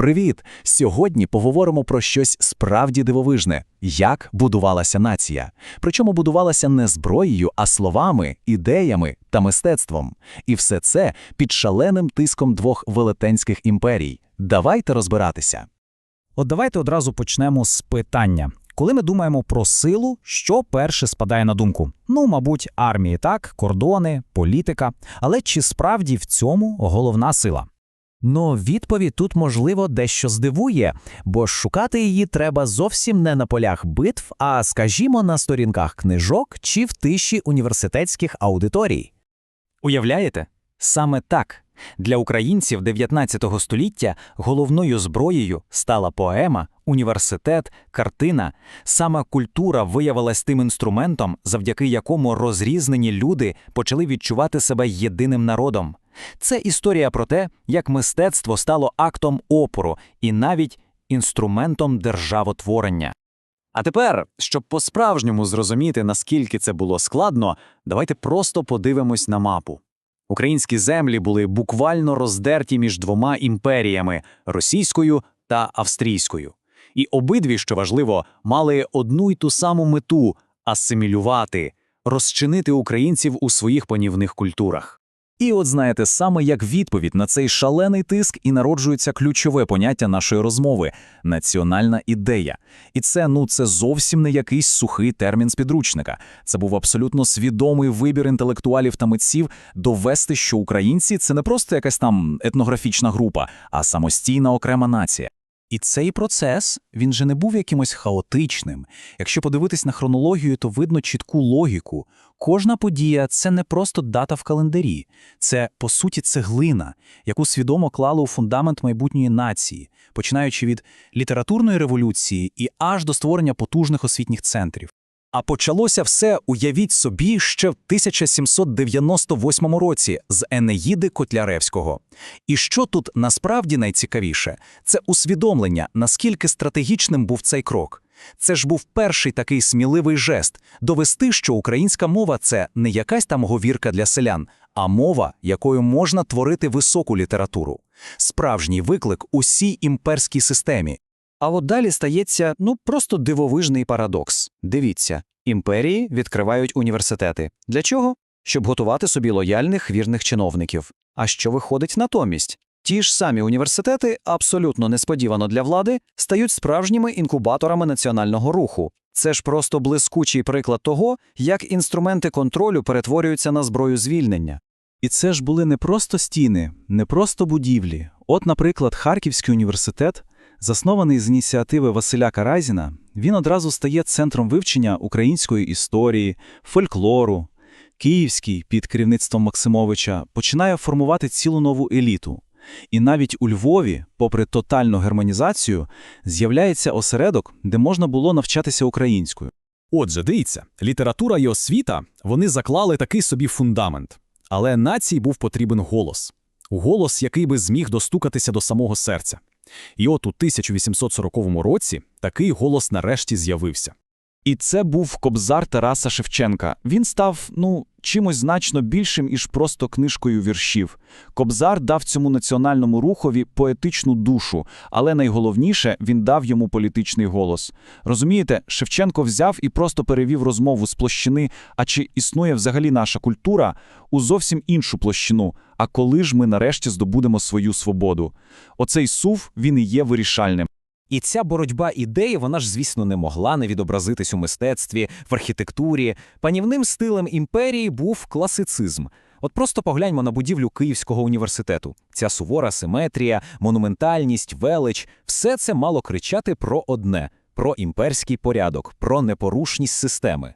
Привіт! Сьогодні поговоримо про щось справді дивовижне: як будувалася нація. Причому будувалася не зброєю, а словами, ідеями та мистецтвом. І все це під шаленим тиском двох велетенських імперій. Давайте розбиратися. От давайте одразу почнемо з питання. Коли ми думаємо про силу, що перше спадає на думку? Ну, мабуть, армії, так, кордони, політика. Але чи справді в цьому головна сила? Ну, відповідь тут, можливо, дещо здивує, бо шукати її треба зовсім не на полях битв, а, скажімо, на сторінках книжок чи в тиші університетських аудиторій. Уявляєте? Саме так. Для українців 19 століття головною зброєю стала поема, університет, картина. Саме культура виявилась тим інструментом, завдяки якому розрізнені люди почали відчувати себе єдиним народом. Це історія про те, як мистецтво стало актом опору і навіть інструментом державотворення. А тепер, щоб по-справжньому зрозуміти, наскільки це було складно, давайте просто подивимось на мапу. Українські землі були буквально роздерті між двома імперіями російською та австрійською. І обидві, що важливо, мали одну й ту саму мету асимілювати, розчинити українців у своїх панівних культурах. І от знаєте, саме як відповідь на цей шалений тиск і народжується ключове поняття нашої розмови національна ідея. І це ну це зовсім не якийсь сухий термін з підручника. Це був абсолютно свідомий вибір інтелектуалів та митців довести, що українці це не просто якась там етнографічна група, а самостійна окрема нація. І цей процес він же не був якимось хаотичним. Якщо подивитись на хронологію, то видно чітку логіку. Кожна подія це не просто дата в календарі, це по суті цеглина, яку свідомо клали у фундамент майбутньої нації, починаючи від літературної революції і аж до створення потужних освітніх центрів. А почалося все, уявіть собі, ще в 1798 році з Енеїди Котляревського. І що тут насправді найцікавіше, це усвідомлення, наскільки стратегічним був цей крок. Це ж був перший такий сміливий жест довести, що українська мова це не якась там говірка для селян, а мова, якою можна творити високу літературу. Справжній виклик усій імперській системі. А от далі стається ну просто дивовижний парадокс. Дивіться, імперії відкривають університети. Для чого? Щоб готувати собі лояльних вірних чиновників. А що виходить натомість? Ті ж самі університети, абсолютно несподівано для влади, стають справжніми інкубаторами національного руху. Це ж просто блискучий приклад того, як інструменти контролю перетворюються на зброю звільнення. І це ж були не просто стіни, не просто будівлі. От, наприклад, Харківський університет, заснований з ініціативи Василя Каразіна, він одразу стає центром вивчення української історії, фольклору. Київський під керівництвом Максимовича починає формувати цілу нову еліту. І навіть у Львові, попри тотальну германізацію, з'являється осередок, де можна було навчатися українською. Отже, дивіться, література і освіта вони заклали такий собі фундамент. Але нації був потрібен голос голос, який би зміг достукатися до самого серця. І от у 1840 році такий голос нарешті з'явився. І це був кобзар Тараса Шевченка. Він став, ну, чимось значно більшим, ніж просто книжкою віршів. Кобзар дав цьому національному рухові поетичну душу, але найголовніше він дав йому політичний голос. Розумієте, Шевченко взяв і просто перевів розмову з площини, а чи існує взагалі наша культура, у зовсім іншу площину. А коли ж ми нарешті здобудемо свою свободу? Оцей сув він і є вирішальним. І ця боротьба ідей, вона ж, звісно, не могла не відобразитись у мистецтві, в архітектурі. Панівним стилем імперії був класицизм. От просто погляньмо на будівлю Київського університету. Ця сувора симетрія, монументальність, велич все це мало кричати про одне: про імперський порядок, про непорушність системи.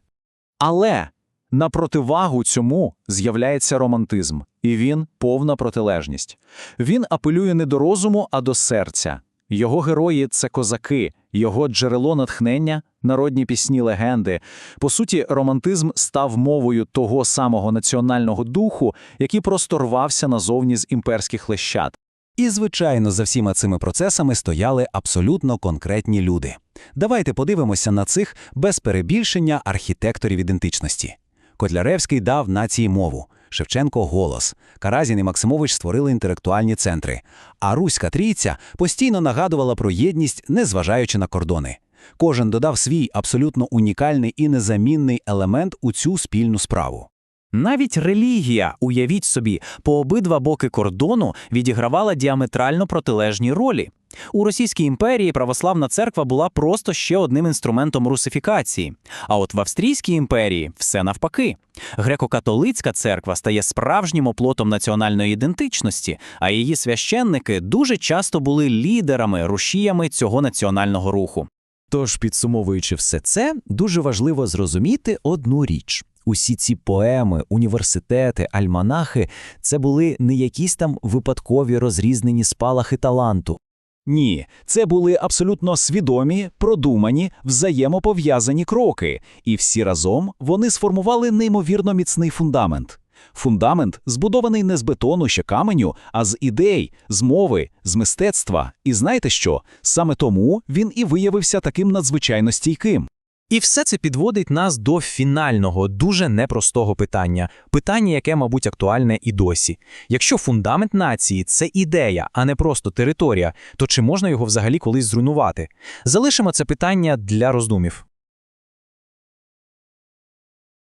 Але на противагу цьому з'являється романтизм, і він повна протилежність. Він апелює не до розуму, а до серця. Його герої це козаки, його джерело натхнення, народні пісні легенди. По суті, романтизм став мовою того самого національного духу, який просто рвався назовні з імперських лещат. І, звичайно, за всіма цими процесами стояли абсолютно конкретні люди. Давайте подивимося на цих без перебільшення архітекторів ідентичності. Котляревський дав нації мову. Шевченко голос. Каразін і Максимович створили інтелектуальні центри. А Руська трійця постійно нагадувала про єдність, незважаючи на кордони. Кожен додав свій абсолютно унікальний і незамінний елемент у цю спільну справу. Навіть релігія, уявіть собі, по обидва боки кордону відігравала діаметрально протилежні ролі. У Російській імперії православна церква була просто ще одним інструментом русифікації. А от в Австрійській імперії все навпаки. Греко-католицька церква стає справжнім оплотом національної ідентичності, а її священники дуже часто були лідерами, рушіями цього національного руху. Тож, підсумовуючи все це, дуже важливо зрозуміти одну річ. Усі ці поеми, університети, альманахи – це були не якісь там випадкові розрізнені спалахи таланту. Ні, це були абсолютно свідомі, продумані, взаємопов'язані кроки, і всі разом вони сформували неймовірно міцний фундамент. Фундамент збудований не з бетону чи каменю, а з ідей, з мови, з мистецтва. І знаєте що? Саме тому він і виявився таким надзвичайно стійким. І все це підводить нас до фінального, дуже непростого питання. Питання, яке, мабуть, актуальне і досі. Якщо фундамент нації це ідея, а не просто територія, то чи можна його взагалі колись зруйнувати? Залишимо це питання для роздумів.